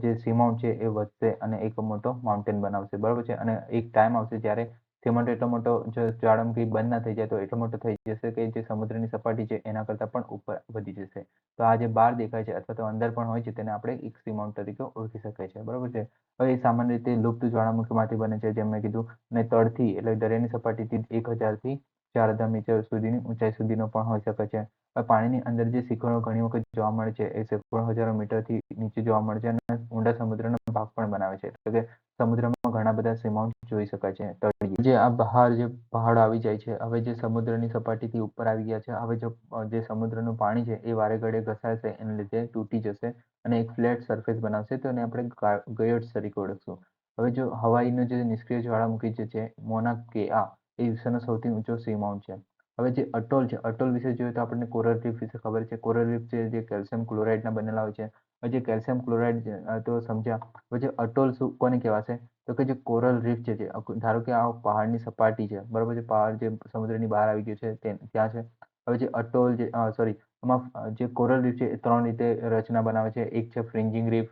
જે સીમાઉન્ટ છે એ વધશે અને એક મોટો માઉન્ટેન બનાવશે. બરાબર છે? અને એક ટાઈમ આવશે જ્યારે સીમાઉન્ટ એટલો મોટો જો જ્વાળામુખી બંધ ના થઈ જાય તો એટલો મોટો થઈ જશે કે જે સમુદ્રની સપાટી છે એના કરતાં પણ ઉપર વધી જશે. તો આ જે બહાર દેખાય છે અથવા તો અંદર પણ હોય છે તેને આપણે એક સીમાઉન્ટ તરીકે ઓળખી શકાય છે. બરાબર છે? હવે એ સામાન્ય રીતે લુપ્ત જ્વાળામુખીમાંથી બને છે. જેમ મેં કીધું અને તળથી એટલે દરિયાની સપાટીથી એક હજારથી ચાર હજાર મીટર સુધીની ઊંચાઈ સુધીનો પણ હોઈ શકે છે. પાણીની અંદર જે શિખરો ઘણી વખત જોવા મળે છે, એ શિખરો હજારો મીટરથી નીચે જોવા મળે છે અને ઊંડા સમુદ્રનો ભાગ પણ બનાવે છે. એટલે કે સમુદ્રમાં ઘણા બધા સીમાઉન્ટ જોઈ શકાય છે. તળિયે. જે આ બહાર જે પહાડ આવી જાય છે, હવે જે સમુદ્રની સપાટીથી ઉપર આવી ગયા છે, હવે જો જે સમુદ્રનું પાણી છે, એ વારે ઘડે ઘસાશે, એને લીધે તૂટી જશે અને એક ફ્લેટ સરફેસ બનાવશે, તો એને આપણે ગયોટ્સ તરીકે ઓળખશું. હવે જો હવાઈનો જે નિષ્ક્રિય જ્વાળામુખી જે છે, મોના કે આ એ વિશ્વનો સૌથી ઊંચો સીમાઉન્ટ છે. હવે જે અટોલ છે, અટોલ વિશે જોઈએ તો આપણને કોરલ રીફ વિશે ખબર છે. કોરલ રીફ છે જે કેલ્શિયમ ક્લોરાઇડના બનેલા હોય છે. હવે જે કેલ્શિયમ ક્લોરાઇડ તો સમજ્યા. હવે જે અટોલ શું, કોને કહેવાશે? તો કે જે કોરલ રીફ છે જે ધારો કે આ પહાડની સપાટી છે, બરાબર છે? પહાડ જે સમુદ્રની બહાર આવી ગયું છે તે ત્યાં છે. હવે જે અટોલ જે સોરી આમાં જે કોરલ રીફ છે એ ત્રણ રીતે રચના બનાવે છે. એક છે ફ્રિન્જિંગ રીફ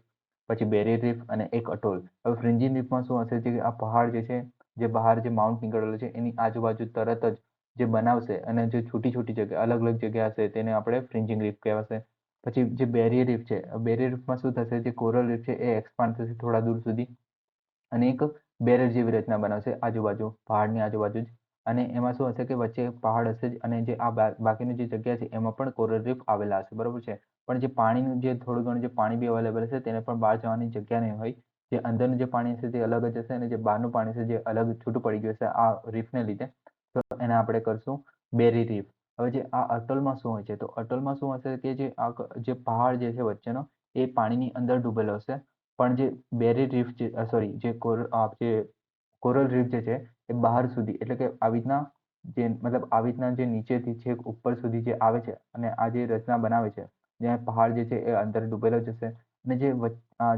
પછી બેરી રીફ અને એક અટોલ. હવે ફ્રિન્જિંગ રીફમાં શું હશે? કે આ પહાડ જે છે જે બહાર જે માઉન્ટ નીકળેલો છે, એની આજુબાજુ તરત જ જે બનાવશે અને જે છૂટી છૂટી જગ્યા, અલગ અલગ જગ્યા હશે, તેને આપણે ફ્રિન્જિંગ રીફ કહેવાશે. પછી જે બેરિયર રીફ છે બેરિયર રીફમાં શું થશે? જે કોરલ રીફ છે, એ એક્સપાન્ડ થશે થોડા દૂર સુધી અને એક બેરિયર જેવી રચના બનાવશે આજુબાજુ, પહાડની આજુબાજુ જ. અને એમાં શું હશે કે વચ્ચે પહાડ હશે જ અને જે આ બાકીની જે જગ્યા છે, એમાં પણ કોરલ રીફ આવેલા હશે. બરોબર છે? પણ જે પાણીનું જે, થોડું ઘણું જે પાણી બી અવેલેબલ હશે, તેને પણ બહાર જવાની જગ્યા નહીં હોય. જે અંદરનું જે પાણી છે તે અલગ જ હશે અને જે બહારનું પાણી છે જે અલગ છૂટું પડી ગયું છે આ રીફને લીધે. તો એને આપણે કરશું બેરી રીફ હવે જે આ અટલમાં શું હોય છે? તો અટલમાં શું હશે કે જે આ જે પહાડ જે છે વચ્ચેનો, એ પાણીની અંદર ડૂબેલો હશે. પણ જે બેરી રીફ જે સોરી જે કોર જે કોરલ રીફ જે છે, એ બહાર સુધી, એટલે કે આવી રીતના જે, મતલબ આવી રીતના જે નીચેથી છેક ઉપર સુધી જે આવે છે અને આ જે રચના બનાવે છે, જ્યાં પહાડ જે છે એ અંદર ડૂબેલો જ હશે. અને જે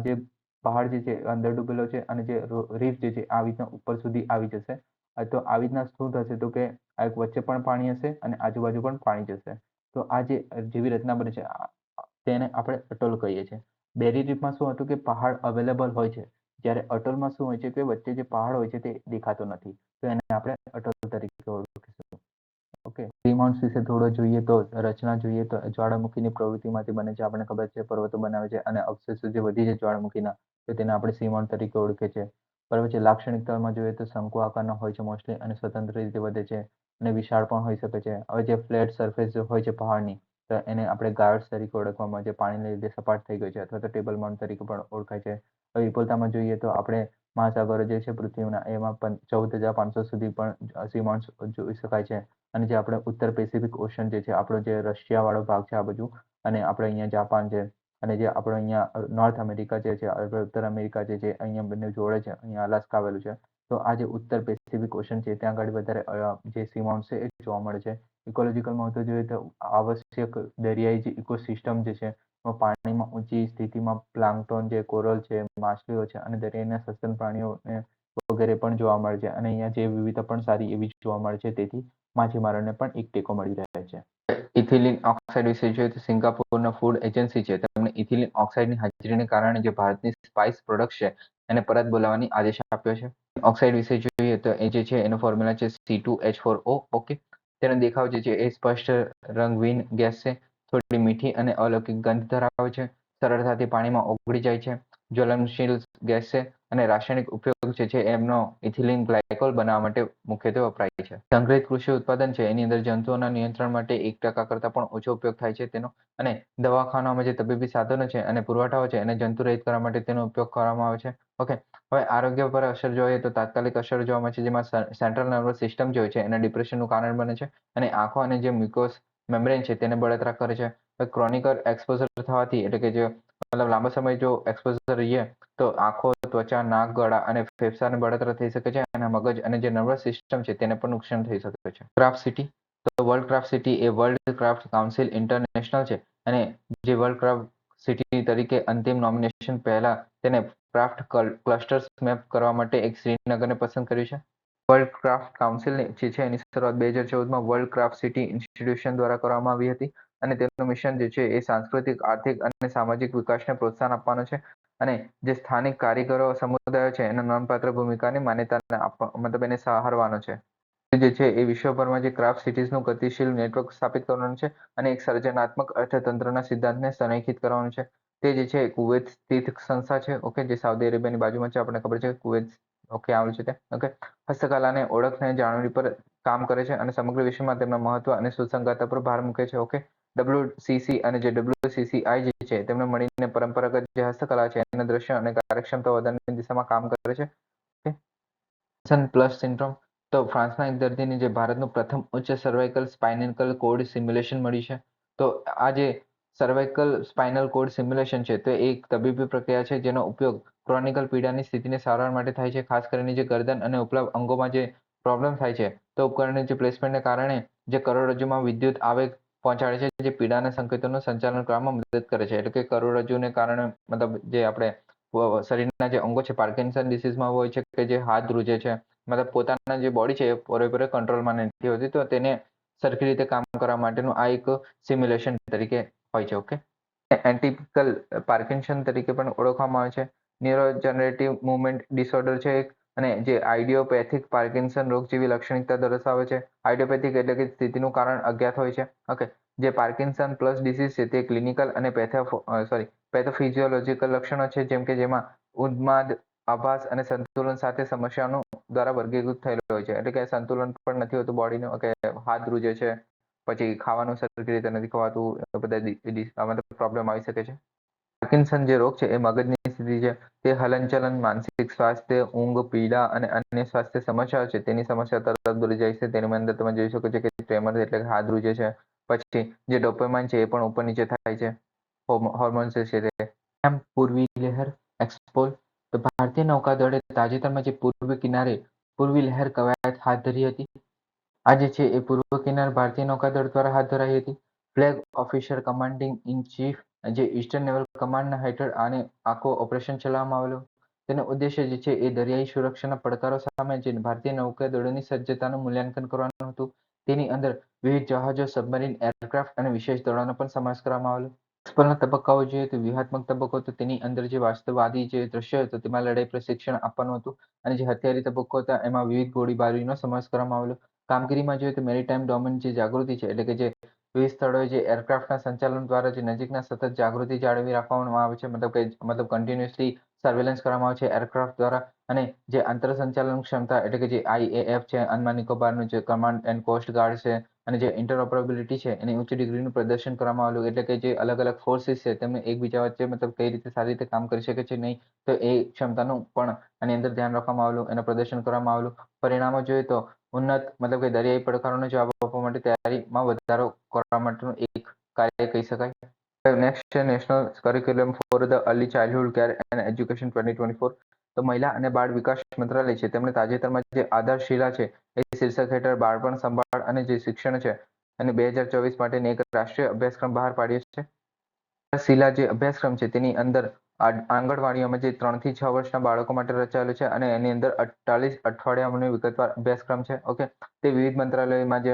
જે પહાડ જે છે, અંદર ડૂબેલો છે અને જે રીફ જે છે આવી રીતના ઉપર સુધી આવી જશે. તો આવી રીતના શું થશે તો કે આ વચ્ચે પણ પાણી હશે અને આજુબાજુ પણ પાણી જશે. તો આ જે જેવી રચના બને છે તેને આપણે અટલ કહીએ છીએ. બેરી રીફમાં શું હતું કે પહાડ અવેલેબલ હોય છે. જ્યારે અટલમાં શું હોય છે કે વચ્ચે જે પહાડ હોય છે તે દેખાતો નથી. તો એને આપણે અટલ તરીકે ઓળખીશું. ઓકે સીમાઉન્ટ્સ વિશે થોડો જોઈએ તો, રચના જોઈએ તો, જ્વાળામુખીની પ્રવૃત્તિમાંથી બને છે, આપણને ખબર છે, પર્વતો બનાવે છે અને અવશેષો જે વધી છે જ્વાળામુખીના, તો તેને આપણે સીમાઉન્ટ તરીકે ઓળખે છે. બરાબર છે લાક્ષણિકતામાં જોઈએ તો શંકુ આકારના હોય છે મોસ્ટલી અને સ્વતંત્ર રીતે વધે છે અને વિશાળ પણ હોઈ શકે છે. હવે જે ફ્લેટ સરફેસ હોય છે પહાડની, તો એને આપણે ગાર્ડ્સ તરીકે ઓળખવામાં આવે છે, પાણીને લીધે સપાટ થઈ ગયું છે અથવા તો ટેબલ માઉન્ટ તરીકે પણ ઓળખાય છે. હવે વિપુલતામાં જોઈએ તો આપણે મહાસાગરો જે છે પૃથ્વીના, એમાં પણ ચૌદ હજાર પાંચસો સુધી પણ સીમાઉન્ટ જોઈ શકાય છે. અને જે આપણે ઉત્તર પેસિફિક ઓશન જે છે, આપણો જે રશિયા વાળો ભાગ છે આ બાજુ, અને આપણે અહીંયા જાપાન છે, અને જે આપણે અહીંયા નોર્થ અમેરિકા જે છે ઉત્તર અમેરિકા જે છે, અહીંયા બંને જોડે છે, અહીંયા અલાસ્કા આવેલું છે. તો આ જે ઉત્તર પેસિફિક ઓશન છે, ત્યાં આગળ વધારે જે સીમાઉન્ટ છે એ જોવા મળે છે. ઇકોલોજીકલ મહત્વ જોઈએ તો આવશ્યક દરિયાઈ જે ઇકોસિસ્ટમ જે છે પાણીમાં ઊંચી સ્થિતિમાં પ્લાન્ટોન જે કોરલ છે, માછલીઓ છે, અને દરિયાના સસ્તન પ્રાણીઓને વગેરે પણ જોવા મળે છે. અને અહીંયા જે વિવિધતા પણ સારી એવી જોવા મળે છે તેથી. માછીમારોને પણ એક ટેકો મળી રહે છે. ઇથિલિન ઓક્સાઇડ વિશે જોઈએ તો સિંગાપોરના ફૂડ એજન્સી છે. તેમણે ઇથિલિન ઓક્સાઇડની હાજરીને કારણે જે ભારતની સ્પાઇસ પ્રોડક્ટ છે, એને પરત બોલાવવાની આદેશ આપ્યો છે. ઓક્સાઇડ વિશે જોઈએ તો એ જે છે, એનો ફોર્મ્યુલા છે C two H four O okay તેનો દેખાવ જે છે, એ સ્પષ્ટ રંગહીન ગેસ છે. થોડી મીઠી અને અલૌકિક ગંધ ધરાવે છે. સરળતાથી પાણીમાં ઓગળી જાય છે. જ્વલનશીલ ગેસ છે. અને રાસાયણિક ઉપયોગ જે છે એમનો ઇથિલિન ગ્લાયકોલ બનાવવા માટે મુખ્યત્વે વપરાય છે. સંગ્રહિત કૃષિ ઉત્પાદન છે, એની અંદર જંતુઓના નિયંત્રણ માટે એક ટકા કરતાં પણ ઓછો ઉપયોગ થાય છે તેનો અને દવાખાનામાં જે તબીબી સાધનો છે અને પુરવઠાઓ છે એને જંતુરહિત કરવા માટે તેનો ઉપયોગ કરવામાં આવે છે. ઓકે, હવે આરોગ્ય પર અસર જોઈએ તો તાત્કાલિક અસર જોવા મળે છે, જેમાં સેન્ટ્રલ નર્વસ સિસ્ટમ જે હોય છે એના ડિપ્રેશનનું કારણ બને છે અને આંખો અને જે મ્યુકોસ મેમ્બ્રેન છે તેને બળતરા કરે છે. ક્રોનિકલ એક્સપોઝર થવાથી એટલે કે જે મતલબ લાંબા સમય જો એક્સપોઝર રહીએ, તો આંખો, ત્વચા, નાક, ગળા અને ફેફસાને બળતરા થઈ શકે છે અને મગજ અને જે નર્વસ સિસ્ટમ છે તેને પણ નુકસાન થઈ શકે છે. ક્રાફ્ટ સિટી તો વર્લ્ડ ક્રાફ્ટ સિટી એ વર્લ્ડ ક્રાફ્ટ કાઉન્સિલ ઇન્ટરનેશનલ છે અને જે વર્લ્ડ ક્રાફ્ટ સિટી તરીકે અંતિમ નોમિનેશન પહેલા તેને ક્રાફ્ટ ક્લસ્ટર્સ મેપ કરવા માટે એક શ્રીનગરને પસંદ કર્યું છે. વર્લ્ડ ક્રાફ્ટ કાઉન્સિલ જે છે એની શરૂઆત બે હજાર ચૌદમાં વર્લ્ડ ક્રાફ્ટ સિટી ઇન્સ્ટિટ્યુશન દ્વારા કરવામાં આવી હતી. અને તેનું મિશન જે છે એ સાંસ્કૃતિક, આર્થિક અને સામાજિક વિકાસને પ્રોત્સાહન આપવાનું છે અને જે સ્થાનિક કારીગરો, સમુદાયો છે એના નોંધપાત્ર ભૂમિકાની માન્યતાને મતલબ એને સહારવાનો છે. જે છે એ વિશ્વભરમાં જે ક્રાફ્ટ સિટીઝનું ગતિશીલ નેટવર્ક સ્થાપિત કરવાનું છે અને એક સર્જનાત્મક અર્થતંત્રના સિદ્ધાંતને સંરેખિત કરવાનું છે. તે જે છે કુવૈત સ્થિત સંસ્થા છે, ઓકે, જે સાઉદી અરેબિયાની બાજુમાં છે, આપણને ખબર છે કુવૈત, ઓકે, આવેલું છે તે ઓકે. હસ્તકલાને ઓળખને જાળવણી પર કામ કરે છે અને સમગ્ર વિશ્વમાં તેમના મહત્વ અને સુસંગતતા પર ભાર મૂકે છે, ઓકે. ડબ્લ્યુસીસી અને જે ડબ્લ્યુસીસીઆઈ જે છે, તેમને મળીને પરંપરાગત જે હસ્તકલા છે, એના દ્રશ્ય અને કાર્યક્ષમતા વધારવાની દિશામાં કામ કરે છે. પ્લસ સિન્ડ્રોમ તો ફ્રાન્સના એક દર્દીને જે ભારતનું પ્રથમ ઉચ્ચ સર્વાઇકલ સ્પાઇનલ કોડ સિમ્યુલેશન મળી છે. તો આ જે સર્વાઇકલ સ્પાઇનલ કોડ સિમ્યુલેશન છે, તે એક તબીબી પ્રક્રિયા છે, જેનો ઉપયોગ ક્રોનિકલ પીડાની સ્થિતિને સારવાર માટે થાય છે, ખાસ કરીને જે ગરદન અને ઉપલબ્ધ અંગોમાં જે પ્રોબ્લેમ થાય છે. તો ઉપકરણની જે પ્લેસમેન્ટને કારણે જે કરોડરજ્જુમાં વિદ્યુત આવેગ પહોંચાડે છે જે પીડાના સંકેતોનું સંચાલન કરવામાં મદદ કરે છે. એટલે કે કરોડરજ્જુને કારણે મતલબ જે આપણે શરીરના જે અંગો છે, પાર્કિન્સન ડિસીઝમાં હોય છે કે જે હાથ ધ્રુજે છે, મતલબ પોતાના જે બોડી છે એ પૂરેપૂરે કંટ્રોલમાં નથી હોતી, તો તેને સરખી રીતે કામ કરવા માટેનું આ એક સિમ્યુલેશન તરીકે હોય છે, ઓકે? એન્ટિપિકલ પાર્કિન્સન તરીકે પણ ઓળખવામાં આવે છે. ન્યુરોજનરેટિવ મુવમેન્ટ ડિસઓર્ડર છે એક અને જે આઈડિયોપેથિક પાર્કિન્સન રોગ જેવી લાક્ષણિકતા દર્શાવે છે આઈડિયોપેથિક એટલે કે સ્થિતિનું કારણ અજ્ઞાત હોય છે. ઓકે જે પાર્કિન્સન પ્લસ ડિસીઝ છે તે ક્લિનિકલ અને પેથો સોરી પેથોફિઝિયોલોજિકલ લક્ષણો છે, જેમ કે જેમાં ઉન્માદ, આભાસ અને સંતુલન સાથે સમસ્યાનું દ્વારા વર્ગીકૃત થયેલું હોય છે. એટલે કે સંતુલન પણ નથી હોતું, બોડીનું કે હાથ ધ્રુજે છે, પછી ખાવાનું સરખી રીતે નથી ખવાતું બધા મતલબ પ્રોબ્લેમ આવી શકે છે. પાર્કિન્સન જે રોગ છે એ મગજની સ્થિતિ છે. તે હલનચલન, માનસિક સ્વાસ્થ્ય, ઊંઘ, પીડા અને અન્ય સ્વાસ્થ્ય સમસ્યાઓ છે. તેની સમસ્યા તરફ દૂર જાય છે. તેની અંદર તમે જોઈ શકો છો કે ટ્રેમર એટલે કે હાથ ધ્રુજે છે. પછી જે ડોપેમાઇન છે એ પણ ઉપર નીચે થાય છે. હોર્મોન્સ છે તે. એમ પૂર્વી લહેર એક્સપોલ તો ભારતીય નૌકાદળે તાજેતરમાં જે પૂર્વ કિનારે, પૂર્વી લહેર કવાયત હાથ ધરી હતી. આ જે છે એ પૂર્વ કિનાર ભારતીય નૌકાદળ દ્વારા હાથ ધરાઈ હતી. Flag officer commanding in chief જે ઈસ્ટર્ન નેવલ કમાન્ડના હેઠળ આને આખો ઓપરેશન ચલાવવામાં આવેલું. તેનો ઉદ્દેશ્ય જે છે એ દરિયાઈ સુરક્ષાના પડકારો સામે જે ભારતીય નૌકાદળોની સજ્જતાનું મૂલ્યાંકન કરવાનું હતું, તેની અંદર વિવિધ જહાજો સબમરીન એરક્રાફ્ટ અને વિશેષ દળોનો પણ સમાવેશ કરવામાં આવેલો. એક્સપલના તબક્કાઓ જોઈએ તો વ્યૂહાત્મક તબક્કો તો તેની અંદર જે વાસ્તવવાદી જે દ્રશ્ય હતો તેમાં લડાઈ પ્રશિક્ષણ આપવાનું હતું અને જે હથિયારી તબક્કો હતા એમાં વિવિધ ગોળીબારીનો સમાવેશ કરવામાં આવેલો. કામગીરીમાં જોઈએ તો મેરીટાઈમ ડોમેન જે જાગૃતિ છે, એટલે કે જે વિવિધ સ્થળોએ જે એરક્રાફ્ટના સંચાલન દ્વારા જે નજીકના સતત જાગૃતિ જાળવી રાખવામાં આવે છે, મતલબ કે મતલબ કન્ટિન્યુઅસલી સર્વેલન્સ કરવામાં આવે છે એરક્રાફ્ટ દ્વારા અને જે આંતર સંચાલન ક્ષમતા એટલે કે જે આઈએએફ છે, અંદમાન નિકોબારનું જે કમાન્ડ એન્ડ કોસ્ટ ગાર્ડ છે અને જે ઇન્ટરઓપરેબિલિટી છે એની ઉચ્ચ ડિગ્રીનું પ્રદર્શન કરવામાં આવેલું, એટલે કે જે અલગ અલગ ફોર્સિસ છે તેમને એકબીજા વચ્ચે મતલબ કઈ રીતે સારી રીતે કામ કરી શકે છે નહીં, તો એ ક્ષમતાનું પણ આની અંદર ધ્યાન રાખવામાં આવેલું, એનું પ્રદર્શન કરવામાં આવેલું. પરિણામો જોઈએ તો ઉન્નત, મતલબ કે દરિયાઈ પડકારોને જવાબ આપવા માટે તૈયારીમાં વધારો કરવા માટેનું એક કાર્ય કહી શકાય. નેક્સ્ટ છે national curriculum for the early childhood care and education twenty twenty four તો મહિલા અને બાળ વિકાસ મંત્રાલય છે, તેમણે તાજેતરમાં જે આધારશિલા છે, એ શીર્ષક હેઠળ બાળપણ સંભાળ અને જે શિક્ષણ છે અને બે હજાર ચોવીસ માટેની એક રાષ્ટ્રીય અભ્યાસક્રમ બહાર પાડ્યો છે. શિલા જે અભ્યાસક્રમ છે, તેની અંદર આંગણવાડીઓમાં જે ત્રણથી છ વર્ષના બાળકો માટે રચાયેલું છે અને એની અંદર અડતાલીસ અઠવાડિયાનો વિગતવાર અભ્યાસક્રમ છે. ઓકે? તે વિવિધ મંત્રાલયોમાં જે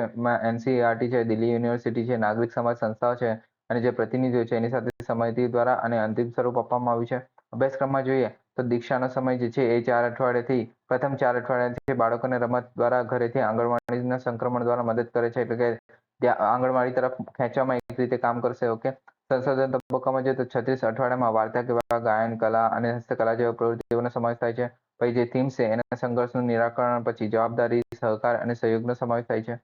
એનસીઆરટી છે, દિલ્હી યુનિવર્સિટી છે, નાગરિક સમાજ સંસ્થાઓ છે અને જે પ્રતિનિધિઓ છે એની સાથે સમિતિ દ્વારા અને અંતિમ સ્વરૂપ આપવામાં આવ્યું છે. અભ્યાસક્રમમાં જોઈએ તો દીક્ષાનો સમય જે છે એ ચાર અઠવાડિયાથી, પ્રથમ ચાર અઠવાડિયાથી બાળકોને રમત દ્વારા ઘરેથી આંગણવાડીના સંક્રમણ દ્વારા મદદ કરે છે. એટલે કે ત્યાં આંગણવાડી તરફ ખેંચવામાં એક રીતે કામ કરશે. ઓકે? સંશોધન તબક્કામાં જોઈએ તો છત્રીસ અઠવાડિયામાં વાર્તા કેવા ગાયન, કલા અને હસ્તકલા જેવા પ્રવૃત્તિઓનો સમાવેશ થાય છે. પછી જે થીમ છે, એના સંઘર્ષનું નિરાકરણ, પછી જવાબદારી, સહકાર અને સહયોગનો સમાવેશ થાય છે.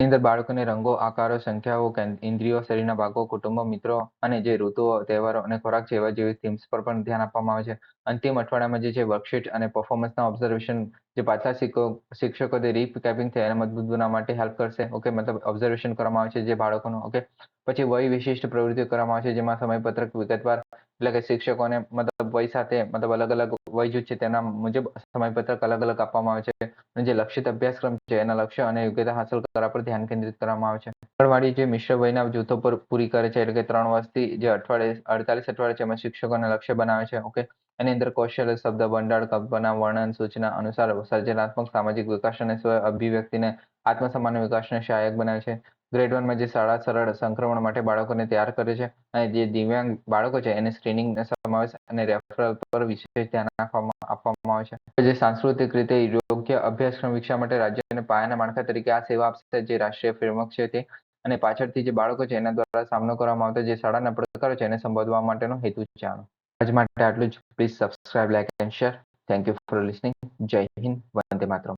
અંદર બાળકોને રંગો, આકારો, સંખ્યાઓ ઇન્દ્રિયો, શરીરના ભાગો, કુટુંબ, મિત્રો અને જે ઋતુઓ, તહેવારો અને ખોરાક જેવા જેવી થીમ્સ પર પણ ધ્યાન આપવામાં આવે છે. અંતિમ અઠવાડિયામાં જે છે વર્કશીટ અને પરફોર્મન્સના ઓબ્ઝર્વેશન જે પાછા શિક્ષકો શિક્ષકો તે રીકેપિંગ છે એને મજબૂત બનાવવા માટે હેલ્પ કરશે. ઓકે મતલબ ઓબ્ઝર્વેશન કરવામાં આવે છે જે બાળકોનું. ઓકે પછી વય વિશિષ્ટ પ્રવૃત્તિઓ કરવામાં આવે છે જેમાં સમયપત્રક વિગતવાર એટલે કે શિક્ષકોને મતલબ વય સાથે મતલબ અલગ અલગ વય જૂથ છે તેના મુજબ સમયપત્રક અલગ અલગ આપવામાં આવે છે. જે લક્ષિત અભ્યાસક્રમ છે એના લક્ષ્ય અને યોગ્યતા હાંસલ કરવા પર ધ્યાન કેન્દ્રિત કરવામાં આવે છે. આંગણવાડી જે મિશ્ર વયના જૂથો પર પૂરી કરે છે એટલે કે ત્રણ વર્ષથી જે અઠવાડિયે, અડતાલીસ અઠવાડિયે છે એમાં શિક્ષકોને લક્ષ્ય બનાવે છે. ઓકે? એની અંદર કૌશલ્ય, શબ્દ ભંડાર, કલ્પના, વર્ણન, સૂચના અનુસાર સર્જનાત્મક, સામાજિક વિકાસ અને સ્વ અભિવ્યક્તિને આત્મસન્માન વિકાસને સહાયક બનાવે છે. ગ્રેડ વનમાં જે શાળા સરળ સંક્રમણ માટે બાળકોને તૈયાર કરે છે અને જે દિવ્યાંગ બાળકો છે, એને સ્ક્રીનિંગ સમાવેશ અને રેફરલ પર વિશેષ ધ્યાન આપવામાં આપવામાં આવે છે. જે સાંસ્કૃતિક રીતે યોગ્ય અભ્યાસક્રમ વિકસાવવા માટે રાજ્યને પાયાના માળખા તરીકે આ સેવા આપશે. જે રાષ્ટ્રીય ફ્રેમવર્ક છે તે અને પાછળથી જે બાળકો છે, એના દ્વારા સામનો કરવામાં આવતો જે શાળાના પડકારો છે, એને સંબોધવા માટેનો હેતુ આનો. આજ માટે આટલું જ. Please subscribe like and share thank you for listening જય હિન્દ. વંદે માતરમ.